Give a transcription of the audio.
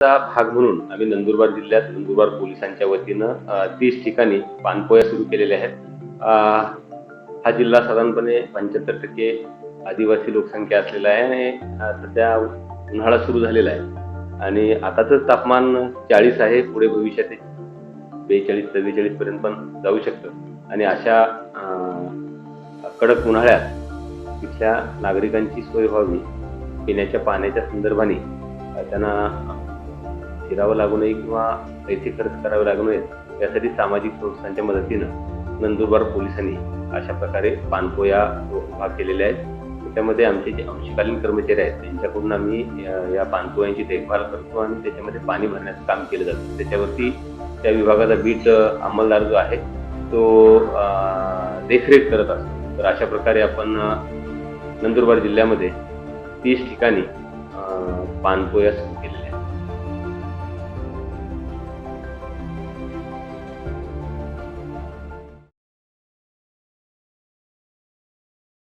चा भाग म्हणून आम्ही नंदुरबार जिल्ह्यात नंदुरबार पोलिसांच्या वतीनं तीस ठिकाणी पानपोया सुरू केलेल्या आहेत. हा जिल्हा साधारणपणे पंच्याहत्तर टक्के आदिवासी लोकसंख्या असलेला आहे आणि सध्या उन्हाळा सुरू झालेला आहे. आणि आताच तापमान चाळीस आहे पुढे भविष्यात बेचाळीस चव्वेचाळीस पर्यंत पण जाऊ शकतं. आणि अशा कडक उन्हाळ्यात तिथल्या नागरिकांची सोय व्हावी पिण्याच्या पाण्याच्या संदर्भाने त्यांना फिरावं लागू नये किंवा पैसे खर्च करावे लागू नयेत यासाठी सामाजिक संस्थांच्या मदतीनं नंदुरबार पोलिसांनी अशा प्रकारे पानपोया उभा केलेल्या आहेत. त्याच्यामध्ये आमचे जे अंशकालीन कर्मचारी आहेत त्यांच्याकडून आम्ही या पानपोयांची देखभाल करतो आणि त्याच्यामध्ये पाणी भरण्याचं काम केलं जातं. त्याच्यावरती त्या विभागाचा बीट अंमलदार जो आहे तो देखरेख करत असतो. तर अशा प्रकारे आपण नंदुरबार जिल्ह्यामध्ये तीस ठिकाणी पाणपोया सुरू केल्या